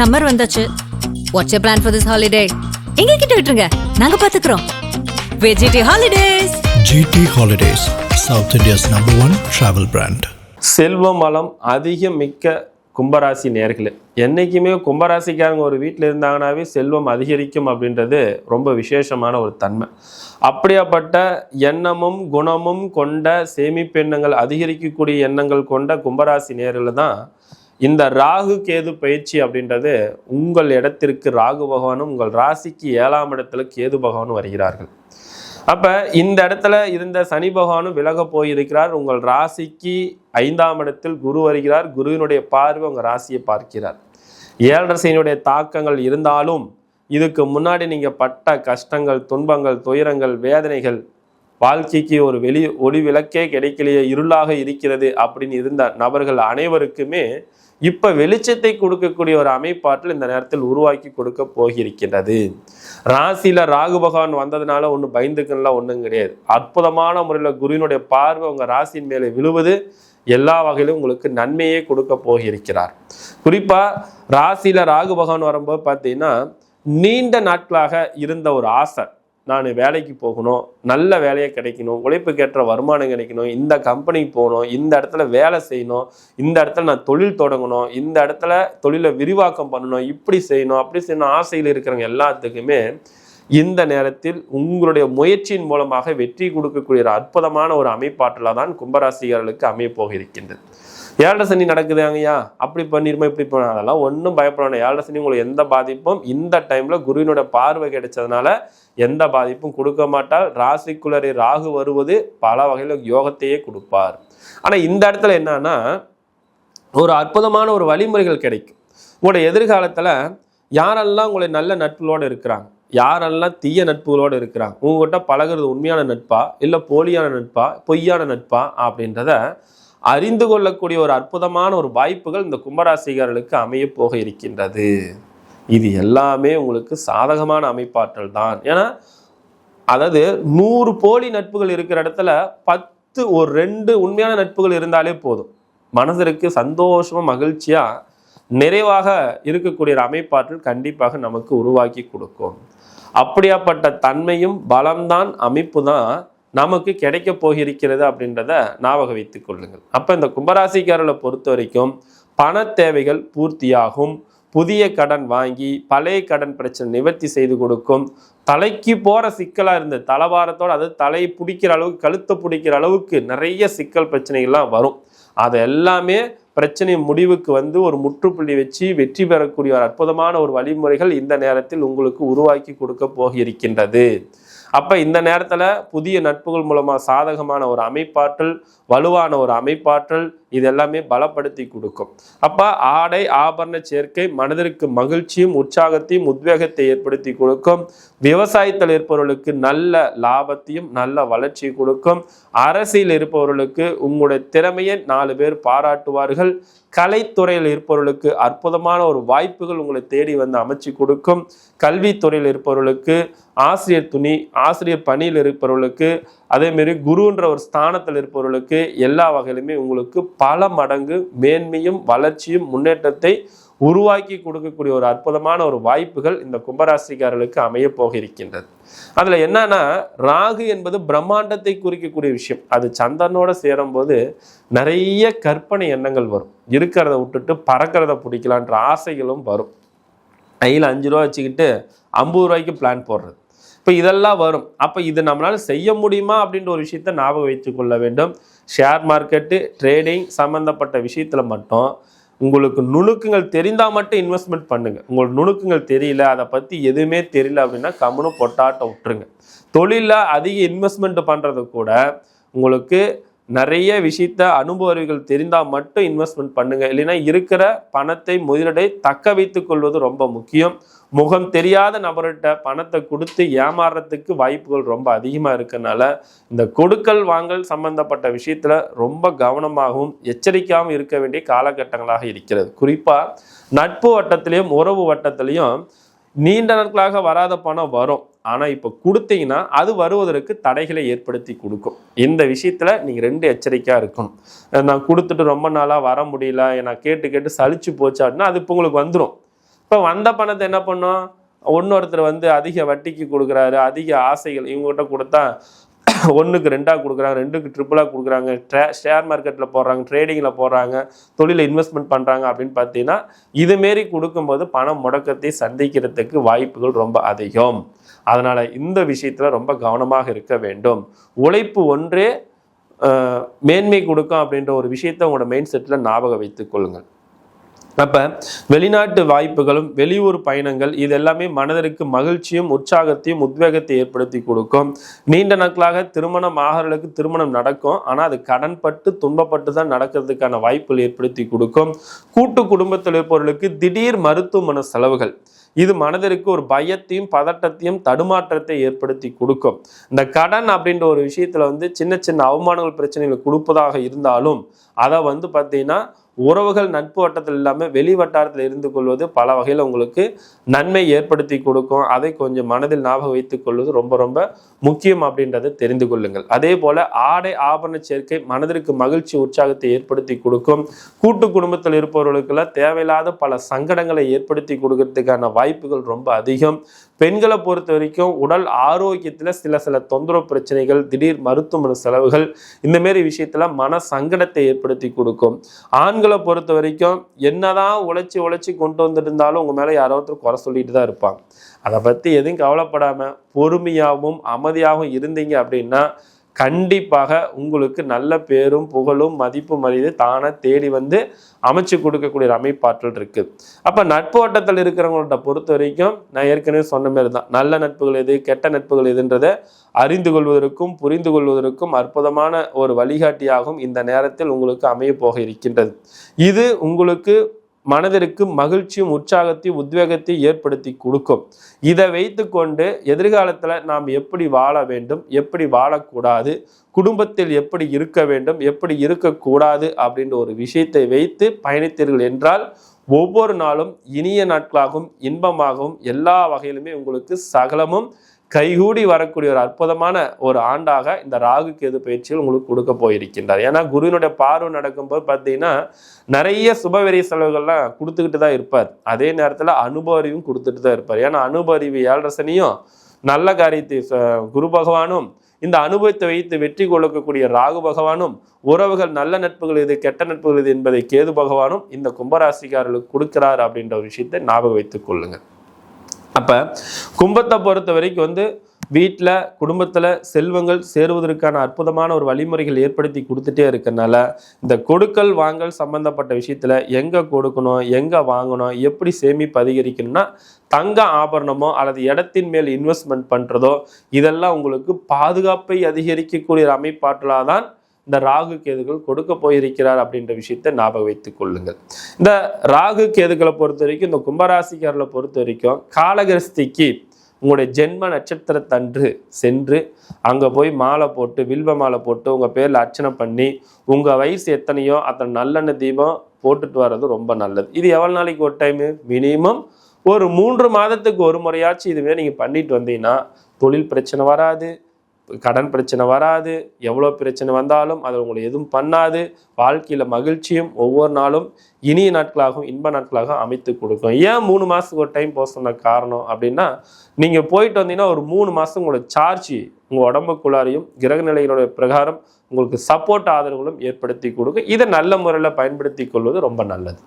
Summer வந்தாச்சு. What's you plan for this holiday எங்க கிட்ட விட்டுருங்க. நாங்க பாத்துக்கிறோம். வெஜிடி holidays GT Holidays, South India's number one travel brand. செல்வம் வளம் அதிகம் மிக்க கும்பராசி நேர்களே என்னைக்குமே கும்பராசிக்காரங்க ஒரு வீட்டில் இருந்தாங்கனாவே செல்வம் அதிகரிக்கும் அப்படின்றது ரொம்ப விசேஷமான ஒரு தன்மை. அப்படியாப்பட்ட எண்ணமும் குணமும் கொண்ட சேமிப்பெண்ணங்கள் அதிகரிக்கக்கூடிய எண்ணங்கள் கொண்ட கும்பராசி நேரில் தான் இந்த ராகு கேது பயிற்சி அப்படின்றது உங்கள் இடத்திற்கு ராகு பகவானும் உங்கள் ராசிக்கு ஏழாம் இடத்துல கேது பகவானும் வருகிறார்கள். அப்ப இந்த இடத்துல இருந்த சனி பகவானும் விலக போயிருக்கிறார். உங்கள் ராசிக்கு ஐந்தாம் இடத்தில் குரு வருகிறார். குருவினுடைய பார்வை உங்கள் ராசியை பார்க்கிறார். ஏழரை சனியுடைய தாக்கங்கள் இருந்தாலும் இதுக்கு முன்னாடி நீங்கள் பட்ட கஷ்டங்கள் துன்பங்கள் துயரங்கள் வேதனைகள் வாழ்க்கைக்கு ஒரு வெளி ஒளி விளக்கே கிடைக்கலையே இருளாக இருக்கிறது அப்படின்னு இருந்த நபர்கள் அனைவருக்குமே இப்ப வெளிச்சத்தை கொடுக்கக்கூடிய ஒரு அமைப்பாற்றல் இந்த நேரத்தில் உருவாக்கி கொடுக்க போகிருக்கின்றது ராசியில ராகு பகவான் வந்ததுனால ஒன்றும் பயந்துக்கெல்லாம் ஒன்றும் கிடையாது. அற்புதமான முறையில் குருவினுடைய பார்வை உங்க ராசியின் மேலே விழுவது எல்லா வகையிலும் உங்களுக்கு நன்மையே கொடுக்க போகிருக்கிறார் குறிப்பா ராசியில ராகு பகவான் வரும்போது பார்த்தீங்கன்னா நீண்ட நாட்களாக இருந்த ஒரு ஆசை. நான் வேலைக்கு போகணும் நல்ல வேலையை கிடைக்கணும் உழைப்புக்கேற்ற வருமானம் கிடைக்கணும் இந்த கம்பெனிக்கு போகணும் இந்த இடத்துல வேலை செய்யணும் இந்த இடத்துல நான் தொழில் தொடங்கணும் இந்த இடத்துல தொழிலை விரிவாக்கம் பண்ணணும் இப்படி செய்யணும் அப்படி செய்யணும் ஆசையில் இருக்கிறவங்க எல்லாத்துக்குமே இந்த நேரத்தில் உங்களுடைய முயற்சியின் மூலமாக வெற்றி கொடுக்கக்கூடிய ஒரு அற்புதமான ஒரு அமைப்பாற்றலாக தான் கும்பராசிகர்களுக்கு அமையப்போக போக இருக்கின்றது ஏழரை சனி நடக்குது ஐயா அப்படி பண்ணிருமா இப்படி பண்ண? அதெல்லாம் ஒன்றும் பயப்படணும் ஏழரை சனி உங்களுக்கு எந்த பாதிப்பும் இந்த டைமில் குருவினோட பார்வை கிடைச்சதுனால எந்த பாதிப்பும் கொடுக்க மாட்டால் ராசிக்குள்ளரே ராகு வருவது பல வகையில் யோகத்தையே கொடுப்பார். ஆனால் இந்த இடத்துல என்னன்னா ஒரு அற்புதமான ஒரு வழிமுறைகள் கிடைக்கும். உங்களுடைய எதிர்காலத்தில் யாரெல்லாம் உங்களை நல்ல நட்புகளோடு இருக்கிறாங்க? யாரெல்லாம் தீய நட்புகளோடு இருக்கிறாங்க? உங்ககிட்ட பழகுறது உண்மையான நட்பா? இல்லை போலியான நட்பா? பொய்யான நட்பா? அப்படின்றத அறிந்து கொள்ளக்கூடிய ஒரு அற்புதமான ஒரு வாய்ப்புகள் இந்த கும்பராசிகாரர்களுக்கு அமைய போக இருக்கின்றது. இது எல்லாமே உங்களுக்கு சாதகமான அமைப்பாற்றல் தான். ஏன்னா அதாவது நூறு போலி நட்புகள் இருக்கிற இடத்துல பத்து ஒரு ரெண்டு உண்மையான நட்புகள் இருந்தாலே போதும். மனதிற்கு சந்தோஷமாக மகிழ்ச்சியாக நிறைவாக இருக்கக்கூடிய ஒரு அமைப்பாற்றல் கண்டிப்பாக நமக்கு உருவாக்கி கொடுக்கும். அப்படியாப்பட்ட தன்மையும் பலம்தான் அமைப்பு தான் நமக்கு கிடைக்க போகிருக்கிறது அப்படின்றத ஞாபகம் வைத்துக் கொள்ளுங்கள். அப்போ இந்த கும்பராசிக்காரர்களை பொறுத்த வரைக்கும் பண தேவைகள் பூர்த்தியாகும். புதிய கடன் வாங்கி பழைய கடன் பிரச்சனை நிவர்த்தி செய்து கொடுக்கும். தலைக்கு போகிற சிக்கலாக இருந்த தலவாரத்தோட அதாவது தலை பிடிக்கிற அளவுக்கு கழுத்தை பிடிக்கிற அளவுக்கு நிறைய சிக்கல் பிரச்சனைகள்லாம் வரும். அது எல்லாமே பிரச்சனை முடிவுக்கு வந்து ஒரு முற்றுப்புள்ளி வச்சு வெற்றி பெறக்கூடிய ஒரு அற்புதமான ஒரு வழிமுறைகள் இந்த நேரத்தில் உங்களுக்கு உருவாக்கி கொடுக்க போகியிருக்கின்றது. அப்ப இந்த நேரத்துல புதிய நட்புகள் மூலமா சாதகமான ஒரு அமைப்பாற்றல் வலுவான ஒரு அமைப்பாற்றல் இது எல்லாமே பலப்படுத்தி கொடுக்கும். அப்ப ஆடை ஆபரண சேர்க்கை மனதிற்கு மகிழ்ச்சியும் உற்சாகத்தையும் உத்வேகத்தை ஏற்படுத்தி கொடுக்கும். விவசாயத்தில் இருப்பவர்களுக்கு நல்ல லாபத்தையும் நல்ல வளர்ச்சி கொடுக்கும். அரசியல் இருப்பவர்களுக்கு உங்களுடைய திறமையை நாலு பேர் பாராட்டுவார்கள். கலைத்துறையில் இருப்பவர்களுக்கு அற்புதமான ஒரு வாய்ப்புகள் உங்களை தேடி வந்து அமைச்சு கொடுக்கும். கல்வித்துறையில் இருப்பவர்களுக்கு ஆசிரியர் துணி ஆசிரியர் பணியில் இருப்பவர்களுக்கு அதேமாரி குருன்ற ஒரு ஸ்தானத்தில் இருப்பவர்களுக்கு எல்லா வகையிலுமே உங்களுக்கு பல மடங்கு மேன்மையும் வளர்ச்சியும் முன்னேற்றத்தை உருவாக்கி கொடுக்கக்கூடிய ஒரு அற்புதமான ஒரு வாய்ப்புகள் இந்த கும்பராசிக்காரர்களுக்கு அமைய போக இருக்கின்றது அதில் என்னன்னா ராகு என்பது பிரம்மாண்டத்தை குறிக்கக்கூடிய விஷயம். அது சந்திரனோட சேரும்போது நிறைய கற்பனை எண்ணங்கள் வரும். இருக்கிறத விட்டுட்டு பறக்கிறத பிடிக்கலான்ற ஆசைகளும் வரும். கையில் அஞ்சு ரூபா வச்சுக்கிட்டு ஐம்பது ரூபாய்க்கு பிளான் போடுறது. இப்போ இதெல்லாம் வரும். அப்போ இது நம்மளால் செய்ய முடியுமா அப்படின்ற ஒரு விஷயத்த ஞாபகம் வைத்துக்கொள்ள வேண்டும். ஷேர் மார்க்கெட்டு ட்ரேடிங் சம்மந்தப்பட்ட விஷயத்தில் மட்டும் உங்களுக்கு நுணுக்கங்கள் தெரிந்தால் மட்டும் இன்வெஸ்ட்மெண்ட் பண்ணுங்க. உங்களுக்கு நுணுக்கங்கள் தெரியல அதை பற்றி எதுவுமே தெரியல அப்படின்னா கம்முன்னு பொட்டாட்ட விட்டுருங்க. தொழிலில் அதிக இன்வெஸ்ட்மெண்ட் பண்ணுறது கூட உங்களுக்கு நிறைய விஷயத்த அனுபவிகள் தெரிந்தால் மட்டும் இன்வெஸ்ட்மெண்ட் பண்ணுங்க. இல்லைன்னா இருக்கிற பணத்தை முதலீடை தக்க வைத்துக்கொள்வது ரொம்ப முக்கியம். முகம் தெரியாத நபர்கிட்ட பணத்தை கொடுத்து ஏமாறுறதுக்கு வாய்ப்புகள் ரொம்ப அதிகமாக இருக்கனால இந்த கொடுக்கல் வாங்கல் சம்பந்தப்பட்ட விஷயத்தில் ரொம்ப கவனமாகவும் எச்சரிக்கையாகவும் இருக்க வேண்டிய காலகட்டங்களாக இருக்கிறது. குறிப்பாக நட்பு வட்டத்திலையும் உறவு வட்டத்திலையும் நீண்ட நாட்களாக வராத பணம் வரும். ஆனால் இப்போ கொடுத்தீங்கன்னா அது வருவதற்கு தடைகளை ஏற்படுத்தி கொடுக்கும். இந்த விஷயத்தில் நீங்கள் ரெண்டு எச்சரிக்கையாக இருக்கணும். நான் கொடுத்துட்டு ரொம்ப நாளாக வர முடியல நான் கேட்டு கேட்டு சளிச்சு போச்சு அப்படின்னா அது இப்போ உங்களுக்கு வந்துடும் இப்போ வந்த பணத்தை என்ன பண்ணோம்? இன்னொருத்தர் வந்து அதிக வட்டிக்கு கொடுக்குறாரு அதிக ஆசைகள் இவங்ககிட்ட கொடுத்தா ஒன்றுக்கு ரெண்டாக கொடுக்குறாங்க ரெண்டுக்கு ட்ரிபிளாக கொடுக்குறாங்க. ட்ரே ஷேர் மார்க்கெட்டில் போடுறாங்க ட்ரேடிங்கில் போடுறாங்க தொழிலில் இன்வெஸ்ட்மெண்ட் பண்ணுறாங்க அப்படின்னு பார்த்தீங்கன்னா இதுமாரி கொடுக்கும்போது பணம் முடக்கத்தை சந்திக்கிறதுக்கு வாய்ப்புகள் ரொம்ப அதிகம். அதனால் இந்த விஷயத்தில் ரொம்ப கவனமாக இருக்க வேண்டும். உழைப்பு ஒன்றே மேன்மை கொடுக்கும் அப்படின்ற ஒரு விஷயத்தை உங்களோட மைண்ட் செட்டில் ஞாபகம் வைத்துக் கொள்ளுங்கள். அப்போ வெளிநாட்டு வாய்ப்புகளும் வெளியூர் பயணங்கள் இது எல்லாமே மனதிற்கு மகிழ்ச்சியும் உற்சாகத்தையும் உத்வேகத்தை ஏற்படுத்தி கொடுக்கும். நீண்ட நாட்களாக திருமணம் ஆகிறவர்களுக்கு திருமணம் நடக்கும். ஆனால் அது கடன்பட்டு துன்பப்பட்டு தான் நடக்கிறதுக்கான வாய்ப்புகள் ஏற்படுத்தி கொடுக்கும். கூட்டு குடும்பத்தில் இருப்பவர்களுக்கு திடீர் மருத்துவமனை செலவுகள். இது மனதிற்கு ஒரு பயத்தையும் பதட்டத்தையும் தடுமாற்றத்தை ஏற்படுத்தி கொடுக்கும். இந்த கடன் அப்படின்ற ஒரு விஷயத்துல வந்து சின்ன சின்ன அவமானங்கள் பிரச்சனைகளை கொடுப்பதாக இருந்தாலும் அதை வந்து பார்த்தீங்கன்னா உறவுகள் நட்பு வட்டத்தில் இல்லாமல் வெளி வட்டாரத்தில் இருந்து கொள்வது பல வகையில் உங்களுக்கு நன்மை ஏற்படுத்தி கொடுக்கும். அதை கொஞ்சம் மனதில் ஞாபகம் வைத்துக் கொள்வது ரொம்ப ரொம்ப முக்கியம் அப்படின்றத தெரிந்து கொள்ளுங்கள். அதே போல ஆடை ஆபரண சேர்க்கை மனதிற்கு மகிழ்ச்சி உற்சாகத்தை ஏற்படுத்தி கொடுக்கும். கூட்டு குடும்பத்தில் இருப்பவர்களுக்கெல்லாம் தேவையில்லாத பல சங்கடங்களை ஏற்படுத்தி கொடுக்கறதுக்கான வாய்ப்புகள் ரொம்ப அதிகம். பெண்களை பொறுத்த வரைக்கும் உடல் ஆரோக்கியத்தில் சில சில தொந்தரவு பிரச்சனைகள் திடீர் மருத்துவமனை செலவுகள் இந்த விஷயத்தில் விஷயத்துல மன சங்கடத்தை ஏற்படுத்தி கொடுக்கும். ஆண்களை பொறுத்த வரைக்கும் என்னதான் உழைச்சி உழைச்சி கொண்டு வந்திருந்தாலும் உங்க மேல யாரோ ஒருத்தர் குறை சொல்லிட்டு தான் இருப்பாங்க. அதை பத்தி எதுவும் கவலைப்படாம பொறுமையாகவும் அமைதியாகவும் இருந்தீங்க அப்படின்னா கண்டிப்பாக உங்களுக்கு நல்ல பேரும் புகழும் மதிப்பு மரியாதை தானே தேடி வந்து அமைச்சு கொடுக்கக்கூடிய ஒரு அமைப்பாற்றல் இருக்கு. அப்போ நட்பு வட்டத்தில் இருக்கிறவங்கள்ட்ட பொறுத்த வரைக்கும் நான் ஏற்கனவே சொன்ன மாதிரி தான். நல்ல நட்புகள் எது கெட்ட நட்புகள் எதுன்றதை அறிந்து கொள்வதற்கும் புரிந்து கொள்வதற்கும் அற்புதமான ஒரு வழிகாட்டியாகவும் இந்த நேரத்தில் உங்களுக்கு அமைய போக இருக்கின்றது. இது உங்களுக்கு மனதிற்கு மகிழ்ச்சியும் உற்சாகத்தையும் உத்வேகத்தையும் ஏற்படுத்தி கொடுக்கும். இதை வைத்துக்கொண்டு எதிர்காலத்தில் நாம் எப்படி வாழ வேண்டும் எப்படி வாழக்கூடாது குடும்பத்தில் எப்படி இருக்க வேண்டும் எப்படி இருக்கக்கூடாது அப்படின்ற ஒரு விஷயத்தை வைத்து பயணித்தீர்கள் என்றால் ஒவ்வொரு நாளும் இனிய நாட்களாகவும் இன்பமாகவும் எல்லா வகையிலுமே உங்களுக்கு சகலமும் கைகூடி வரக்கூடிய ஒரு அற்புதமான ஒரு ஆண்டாக இந்த ராகு கேது பயிற்சிகள் உங்களுக்கு கொடுக்க போயிருக்கின்றார். ஏன்னா குருவினுடைய பார்வை நடக்கும்போது பார்த்தீங்கன்னா நிறைய சுபவெறி செலவுகள்லாம் கொடுத்துக்கிட்டு தான் இருப்பார். அதே நேரத்தில் அனுபவ அறிவும் கொடுத்துட்டு தான் இருப்பார். ஏன்னா அனுபவ அறிவு ஏழரை சனியும் நல்ல காரியத்தை ச- குரு பகவானும் இந்த அனுபவத்தை வைத்து வெற்றி கொள்ளக்கூடிய ராகு பகவானும் உறவுகள் நல்ல நட்புகள் இது கெட்ட நட்புகள் இது என்பதை கேது பகவானும் இந்த கும்பராசிக்காரர்களுக்கு கொடுக்கிறார் அப்படின்ற ஒரு விஷயத்தை ஞாபகம் வைத்துக் கொள்ளுங்கள் அப்போ கும்பத்தை பொறுத்த வரைக்கும் வந்து வீட்டில் குடும்பத்தில் செல்வங்கள் சேருவதற்கான அற்புதமான ஒரு வழிமுறைகள் ஏற்படுத்தி கொடுத்துட்டே இருக்கனால இந்த கொடுக்கல் வாங்கல் சம்பந்தப்பட்ட விஷயத்தில் எங்கே கொடுக்கணும் எங்கே வாங்கணும் எப்படி சேமிப்பு அதிகரிக்கணும்னா தங்க ஆபரணமோ அல்லது இடத்தின் மேல் இன்வெஸ்ட்மெண்ட் பண்ணுறதோ இதெல்லாம் உங்களுக்கு பாதுகாப்பை அதிகரிக்கக்கூடிய அமைப்பாற்றலாக தான் இந்த ராகு கேதுகள் கொடுக்க போயிருக்கிறார் அப்படின்ற விஷயத்தை ஞாபகம் வைத்துக் கொள்ளுங்கள். இந்த ராகு கேதுகளை பொறுத்த வரைக்கும் இந்த கும்பராசிக்காரர்களை பொறுத்த வரைக்கும் காலகஸ்திக்கு உங்களுடைய ஜென்ம நட்சத்திரத்தன்று சென்று அங்கே போய் மாலை போட்டு வில்வ மாலை போட்டு உங்கள் பேரில் அர்ச்சனை பண்ணி உங்கள் வயசு எத்தனையோ அத்தனை நல்லெண்ணெய் தீபம் போட்டுட்டு வர்றது ரொம்ப நல்லது. இது எவ்வளோ நாளைக்கு ஒரு டைமு மினிமம் ஒரு மூன்று மாதத்துக்கு ஒரு முறையாச்சும் இதுவே நீங்கள் பண்ணிட்டு வந்தீங்கன்னா தொழில் பிரச்சனை வராது. கடன் பிரச்சனை வராது எவ்வளோ பிரச்சனை வந்தாலும் அது உங்களை எதுவும் பண்ணாது. வாழ்க்கையில் மகிழ்ச்சியும் ஒவ்வொரு நாளும் இனிய நாட்களாகவும் இன்ப நாட்களாகவும் அமைத்து கொடுக்கும். ஏன் மூணு மாதத்துக்கு ஒரு டைம் போக சொன்ன காரணம் அப்படின்னா நீங்கள் போயிட்டு வந்தீங்கன்னா ஒரு மூணு மாதம் உங்களோட சார்ஜ் உங்கள் உடம்புக்குள்ளாரையும் கிரக நிலைகளுடைய பிரகாரம் உங்களுக்கு சப்போர்ட் ஆதரவுகளும் ஏற்படுத்தி கொடுக்கும். இதை நல்ல முறையில் பயன்படுத்தி கொள்வது ரொம்ப நல்லது.